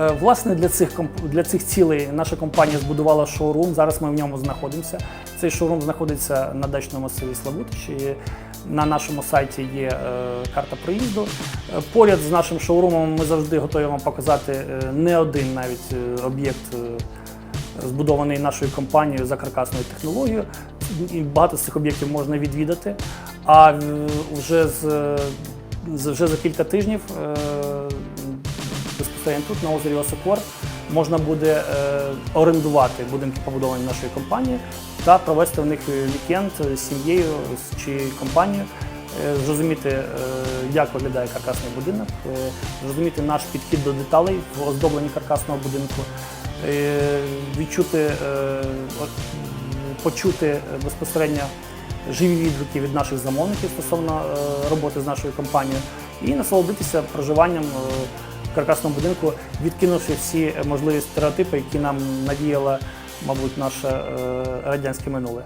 Е, Власне, для цих для цих цілей наша компанія збудувала шоурум. Зараз ми в ньому знаходимося. Цей шоурум знаходиться на дачному масиві Славутич. На нашому сайті є е, карта проїзду. Е, Поряд з нашим шоурумом ми завжди готові вам показати не один навіть об'єкт. збудований нашою компанією за каркасною технологією. І багато з цих об'єктів можна відвідати. А вже з- вже за кілька тижнів тут, на озері Осокор, можна буде е, орендувати будинки, побудовані нашою компанією, та провести в них вікенд з сім'єю чи компанією. Е, Зрозуміти, е, як виглядає каркасний будинок, зрозуміти наш підхід до деталей в оздобленні каркасного будинку, відчути, почути безпосередньо живі відгуки від наших замовників стосовно роботи з нашою компанією і насолодитися проживанням каркасному будинку, відкинувши всі можливі стереотипи, які нам надіяла, мабуть, наше е, радянське минуле.